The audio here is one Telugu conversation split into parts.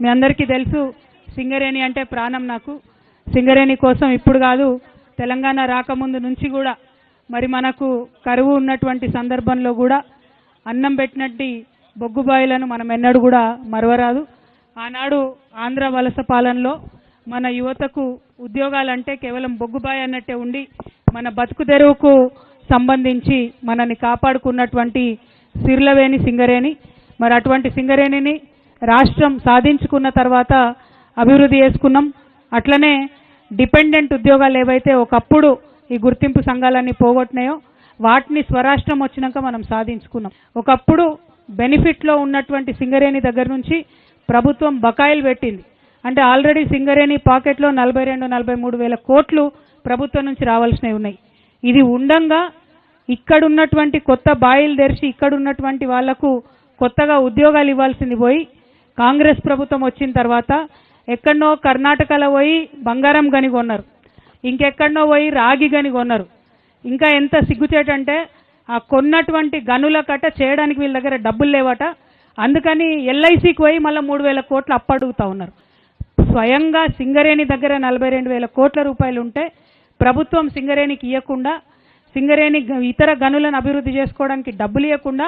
మీ అందరికీ తెలుసు సింగరేణి అంటే ప్రాణం నాకు. సింగరేణి కోసం ఇప్పుడు కాదు తెలంగాణ రాకముందు నుంచి కూడా మరి మనకు కరువు ఉన్నటువంటి సందర్భంలో కూడా అన్నం పెట్టినట్టు బొగ్గుబాయిలను మనం ఎన్నడూ కూడా మరవరాదు. ఆనాడు ఆంధ్ర వలస పాలనలో మన యువతకు ఉద్యోగాలంటే కేవలం బొగ్గుబాయి అన్నట్టే ఉండి మన బతుకు తెరువుకు సంబంధించి మనని కాపాడుకున్నటువంటి సిర్లవేణి సింగరేణి. మరి అటువంటి సింగరేణిని రాష్ట్రం సాధించుకున్న తర్వాత అభివృద్ధి చేసుకున్నాం. అట్లనే డిపెండెంట్ ఉద్యోగాలు ఏవైతే ఒకప్పుడు ఈ గుర్తింపు సంఘాలన్నీ పోగొట్టినాయో వాటిని స్వరాష్ట్రం వచ్చినాక మనం సాధించుకున్నాం. ఒకప్పుడు బెనిఫిట్లో ఉన్నటువంటి సింగరేణి దగ్గర నుంచి ప్రభుత్వం బకాయిలు పెట్టింది. అంటే ఆల్రెడీ సింగరేణి పాకెట్లో నలభై రెండు నలభై మూడు వేల కోట్లు ప్రభుత్వం నుంచి రావాల్సినవి ఉన్నాయి. ఇది ఉండంగా ఇక్కడ ఉన్నటువంటి కొత్త బాయిలు తెరిచి ఇక్కడ ఉన్నటువంటి వాళ్ళకు కొత్తగా ఉద్యోగాలు ఇవ్వాల్సింది పోయి కాంగ్రెస్ ప్రభుత్వం వచ్చిన తర్వాత ఎక్కడనో కర్ణాటకలో పోయి బంగారం గని కొన్నారు. ఇంకెక్కడనో పోయి రాగి గని కొన్నారు. ఇంకా ఎంత సిగ్గుచేటంటే ఆ కొన్నటువంటి గనుల కట్ట చేయడానికి వీళ్ళ దగ్గర డబ్బులు లేవట. అందుకని ఎల్ఐసికి పోయి మళ్ళీ మూడు వేల కోట్లు అప్పడుగుతా ఉన్నారు. స్వయంగా సింగరేణి దగ్గర నలభై రెండు వేల కోట్ల రూపాయలు ఉంటే ప్రభుత్వం సింగరేణికి ఇవ్వకుండా సింగరేణి ఇతర గనులను అభివృద్ధి చేసుకోవడానికి డబ్బులు ఇవ్వకుండా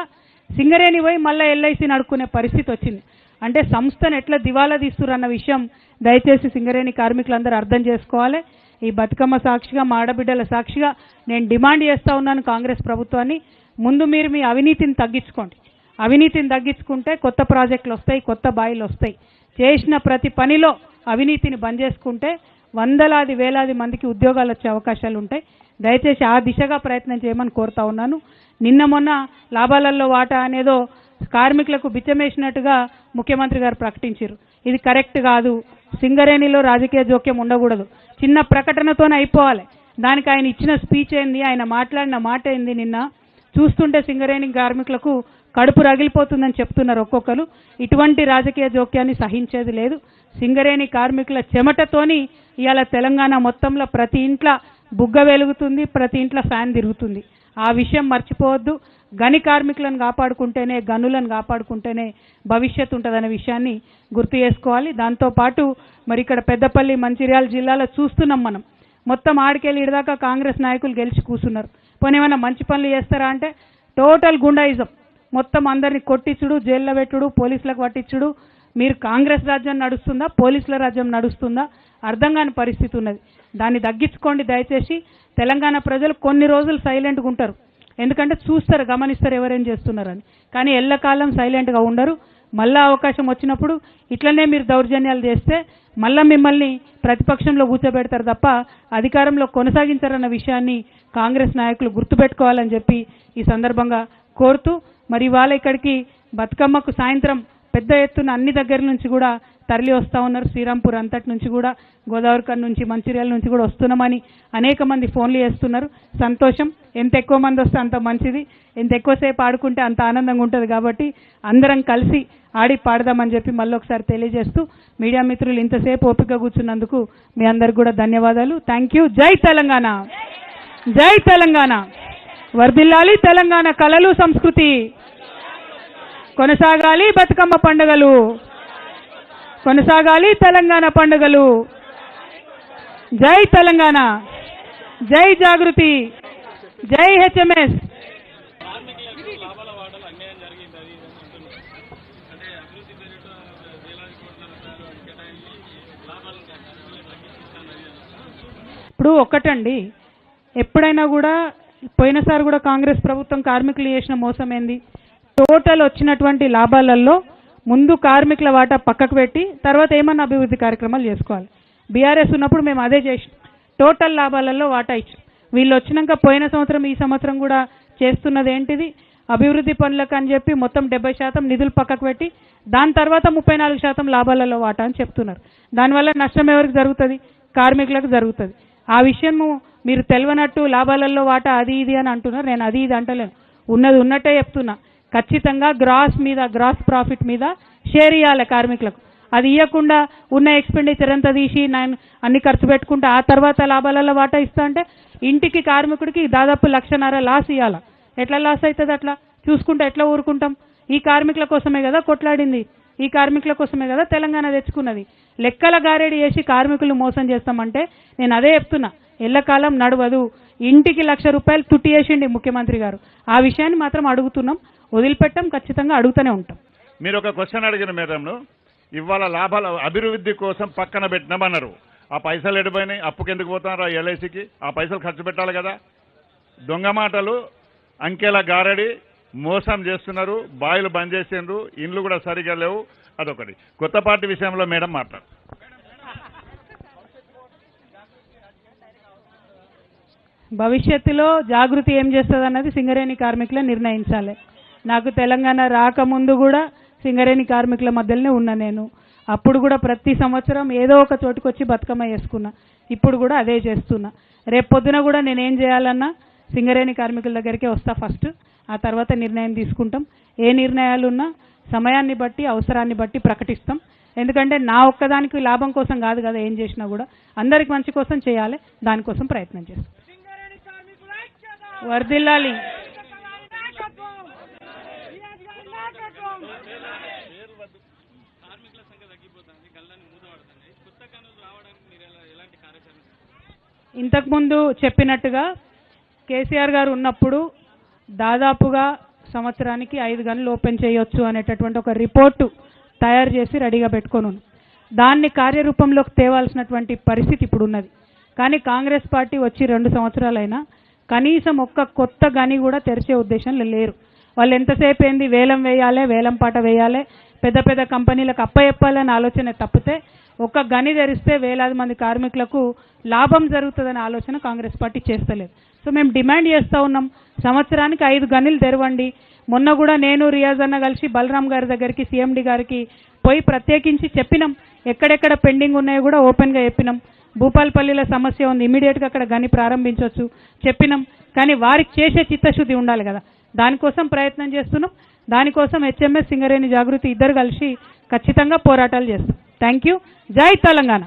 సింగరేణి పోయి మళ్ళీ ఎల్ఐసి నడుకునే పరిస్థితి వచ్చింది. అంటే సంస్థను ఎట్లా దివాలా తీస్తురు అన్న విషయం దయచేసి సింగరేణి కార్మికులందరూ అర్థం చేసుకోవాలి. ఈ బతుకమ్మ సాక్షిగా మా ఆడబిడ్డల సాక్షిగా నేను డిమాండ్ చేస్తూ ఉన్నాను కాంగ్రెస్ ప్రభుత్వాన్ని. ముందు మీరు మీ అవినీతిని తగ్గించుకోండి. అవినీతిని తగ్గించుకుంటే కొత్త ప్రాజెక్టులు వస్తాయి కొత్త బాయిలు వస్తాయి. చేసిన ప్రతి పనిలో అవినీతిని బంద్ చేసుకుంటే వందలాది వేలాది మందికి ఉద్యోగాలు వచ్చే అవకాశాలు ఉంటాయి. దయచేసి ఆ దిశగా ప్రయత్నం చేయమని కోరుతా ఉన్నాను. నిన్న మొన్న లాభాలలో వాటా అనేదో కార్మికులకు బిచ్చమేసినట్టుగా ముఖ్యమంత్రి గారు ప్రకటించారు. ఇది కరెక్ట్ కాదు. సింగరేణిలో రాజకీయ జోక్యం ఉండకూడదు. చిన్న ప్రకటనతోనే అయిపోవాలి. దానికి ఆయన ఇచ్చిన స్పీచ్ ఏంది ఆయన మాట్లాడిన మాట ఏంది నిన్న? చూస్తుంటే సింగరేణి కార్మికులకు కడుపు రగిలిపోతుందని చెప్తున్నారు ఒక్కొక్కరు. ఇటువంటి రాజకీయ జోక్యాన్ని సహించేది లేదు. సింగరేణి కార్మికుల చెమటతోని ఇవాళ తెలంగాణ మొత్తంలో ప్రతి ఇంట్లో బుగ్గ వెలుగుతుంది ప్రతి ఇంట్లో ఫ్యాన్ తిరుగుతుంది. ఆ విషయం మర్చిపోవద్దు. గని కార్మికులను కాపాడుకుంటేనే గనులను కాపాడుకుంటేనే భవిష్యత్తు ఉంటుందనే విషయాన్ని గుర్తు చేసుకోవాలి. దాంతోపాటు మరి ఇక్కడ పెద్దపల్లి మంచిర్యాల జిల్లాలో చూస్తున్నాం మనం. మొత్తం ఆడికెళ్ళి ఇడదాకా కాంగ్రెస్ నాయకులు గెలిచి కూర్చున్నారు. పోనీ ఏమైనా మంచి పనులు చేస్తారా అంటే టోటల్ గుండాయిజం. మొత్తం అందరిని కొట్టించుడు జైల్లో పెట్టుడు పోలీసులకు పట్టించుడు. మీరు కాంగ్రెస్ రాజ్యం నడుస్తుందా పోలీసుల రాజ్యం నడుస్తుందా? అర్థం కాని పరిస్థితి ఉన్నది. దాన్ని తగ్గించుకోండి దయచేసి. తెలంగాణ ప్రజలు కొన్ని రోజులు సైలెంట్గా ఉంటారు. ఎందుకంటే చూస్తారు గమనిస్తారు ఎవరేం చేస్తున్నారని. కానీ ఎల్లకాలం సైలెంట్గా ఉండరు. మళ్ళా అవకాశం వచ్చినప్పుడు ఇట్లనే మీరు దౌర్జన్యాలు చేస్తే మళ్ళా మిమ్మల్ని ప్రతిపక్షంలో కూర్చోబెడతారు తప్ప అధికారంలో కొనసాగించారన్న విషయాన్ని కాంగ్రెస్ నాయకులు గుర్తుపెట్టుకోవాలని చెప్పి ఈ సందర్భంగా కోరుతూ మరి ఇవాళ ఇక్కడికి బతుకమ్మకు సాయంత్రం పెద్ద ఎత్తున అన్ని దగ్గర నుంచి కూడా తరలి వస్తూ ఉన్నారు. శ్రీరాంపూర్ అంతటి నుంచి కూడా గోదావరికర్ నుంచి మంచిర్యాల నుంచి కూడా వస్తున్నామని అనేక మంది ఫోన్లు చేస్తున్నారు. సంతోషం. ఎంత ఎక్కువ మంది వస్తే అంత మంచిది. ఎంత ఎక్కువసేపు ఆడుకుంటే అంత ఆనందంగా ఉంటుంది కాబట్టి అందరం కలిసి ఆడి పాడదామని చెప్పి మళ్ళీ ఒకసారి తెలియజేస్తూ మీడియా మిత్రులు ఇంతసేపు ఓపిక కూర్చున్నందుకు మీ అందరికి కూడా ధన్యవాదాలు. థ్యాంక్ యూ జై తెలంగాణ. జై తెలంగాణ. వర్ధిల్లాలి తెలంగాణ కళలు సంస్కృతి. కొనసాగాలి బతుకమ్మ పండుగలు. కొనసాగాలి తెలంగాణ పండుగలు. జై తెలంగాణ. జై జాగృతి. జై హెచ్ఎంఎస్. ఇప్పుడు ఒక్కటండి. ఎప్పుడైనా కూడా పోయినసారి కూడా కాంగ్రెస్ ప్రభుత్వం కార్మికులు చేసిన మోసం ఏంది టోటల్ వచ్చినటువంటి లాభాలలో ముందు కార్మికుల వాటా పక్కకు పెట్టి తర్వాత ఏమన్నా అభివృద్ధి కార్యక్రమాలు చేసుకోవాలి. బీఆర్ఎస్ ఉన్నప్పుడు మేము అదే చేసినాం. టోటల్ లాభాలలో వాటా ఇచ్చాం వీళ్ళు వచ్చినాక పోయిన సంవత్సరం ఈ సంవత్సరం కూడా చేస్తున్నది ఏంటిది? అభివృద్ధి పనులకు అని చెప్పి మొత్తం డెబ్బై శాతం నిధులు పక్కకు పెట్టి దాని తర్వాత ముప్పై నాలుగు శాతం లాభాలలో వాటా అని చెప్తున్నారు. దానివల్ల నష్టం ఎవరికి జరుగుతుంది? కార్మికులకు జరుగుతుంది. ఆ విషయము మీరు తెలియనట్టు లాభాలలో వాటా అది ఇది అని అంటున్నారు. నేను అది ఇది అంటలేను. ఉన్నది ఉన్నట్టే చెప్తున్నా. ఖచ్చితంగా గ్రాస్ మీద గ్రాస్ ప్రాఫిట్ మీద షేర్ ఇవ్వాలి కార్మికులకు. అది ఇవ్వకుండా ఉన్న ఎక్స్పెండిచర్ అంతా తీసి నేను అన్ని ఖర్చు పెట్టుకుంటే ఆ తర్వాత లాభాలలో వాటా ఇస్తా అంటే ఇంటికి కార్మికుడికి దాదాపు లక్షన్నర లాస్ ఇవ్వాలి ఎట్లా లాస్ అవుతుంది అట్లా? చూసుకుంటే ఎట్లా ఊరుకుంటాం? ఈ కార్మికుల కోసమే కదా కొట్లాడింది. ఈ కార్మికుల కోసమే కదా తెలంగాణ తెచ్చుకున్నది. లెక్కల గారేడి చేసి కార్మికులు మోసం చేస్తామంటే నేను అదే చెప్తున్నా. ఎల్లకాలం నడవదు. ఇంటికి లక్ష రూపాయలు తుట్టి చేసిండి ముఖ్యమంత్రి గారు. ఆ విషయాన్ని మాత్రం అడుగుతున్నాం. వదిలిపెట్టం ఖచ్చితంగా అడుగుతూనే ఉంటాం. మీరు ఒక క్వశ్చన్ అడిగిన మేడంను ఇవాళ లాభాల అభివృద్ధి కోసం పక్కన పెట్టినామన్నారు. ఆ పైసలు ఎడిపోయినాయి అప్పుకి ఎందుకు పోతున్నారు ఆ ఎల్ఐసికి? ఆ పైసలు ఖర్చు పెట్టాలి కదా? దొంగ మాటలు అంకెల గారడి మోసం చేస్తున్నారు బాయిలు బంద్ చేసిండ్రు ఇండ్లు కూడా సరిగా లేవు. అదొకటి. కొత్త పార్టీ విషయంలో మేడం మాట్లాడు. భవిష్యత్తులో జాగృతి ఏం చేస్తుంది అన్నది సింగరేణి కార్మికులు నిర్ణయించాలి. నాకు తెలంగాణ రాకముందు కూడా సింగరేణి కార్మికుల మధ్యలోనే ఉన్నా నేను. అప్పుడు కూడా ప్రతి సంవత్సరం ఏదో ఒక చోటుకు వచ్చి బతుకమ్మ చేసుకున్నా ఇప్పుడు కూడా అదే చేస్తున్నా. రేపు పొద్దున కూడా నేనేం చేయాలన్నా సింగరేణి కార్మికుల దగ్గరికే వస్తా ఫస్ట్. ఆ తర్వాత నిర్ణయం తీసుకుంటాం. ఏ నిర్ణయాలు ఉన్నా సమయాన్ని బట్టి అవసరాన్ని బట్టి ప్రకటిస్తాం. ఎందుకంటే నా ఒక్కదానికి లాభం కోసం కాదు కదా ఏం చేసినా కూడా. అందరికి మంచి కోసం చేయాలి. దానికోసం ప్రయత్నం చేస్తాం. వర్దిల్లాలి ఇంతకుముందు చెప్పినట్టుగా కేసీఆర్ గారు ఉన్నప్పుడు దాదాపుగా సంవత్సరానికి ఐదు గనులు ఓపెన్ చేయొచ్చు అనేటటువంటి ఒక రిపోర్టు తయారు చేసి రెడీగా పెట్టుకొని దాన్ని కార్యరూపంలోకి తేవాల్సినటువంటి పరిస్థితి ఇప్పుడు ఉన్నది. కానీ కాంగ్రెస్ పార్టీ వచ్చి రెండు సంవత్సరాలైనా కనీసం ఒక్క కొత్త గని కూడా తెరిచే ఉద్దేశంలో లేరు. వాళ్ళు ఎంతసేపు ఏంది? వేలం వేయాలి వేలం పాట వేయాలి. పెద్ద పెద్ద కంపెనీలకు అప్పచెప్పాలనే ఆలోచన తప్పితే ఒక్క గని ధరిస్తే వేలాది మంది కార్మికులకు లాభం జరుగుతుందనే ఆలోచన కాంగ్రెస్ పార్టీ చేస్తలేదు. సో మేము డిమాండ్ చేస్తూ ఉన్నాం సంవత్సరానికి ఐదు గనులు తెరవండి. మొన్న కూడా నేను రియాజ్ అన్న కలిసి బలరాం గారి దగ్గరికి సీఎండి గారికి పోయి ప్రత్యేకించి చెప్పినాం. ఎక్కడెక్కడ పెండింగ్ ఉన్నాయో కూడా ఓపెన్గా చెప్పినాం. భూపాల్పల్లిలో సమస్య ఉంది ఇమీడియట్గా అక్కడ గని ప్రారంభించవచ్చు చెప్పినాం. కానీ వారికి చేసే చిత్తశుద్ధి ఉండాలి కదా. దానికోసం ప్రయత్నం చేస్తున్నాం. దానికోసం హెచ్ఎంఎస్ సింగరేణి జాగృతి ఇద్దరు కలిసి ఖచ్చితంగా పోరాటాలు చేస్తాం. థ్యాంక్ యూ జై తెలంగాణ.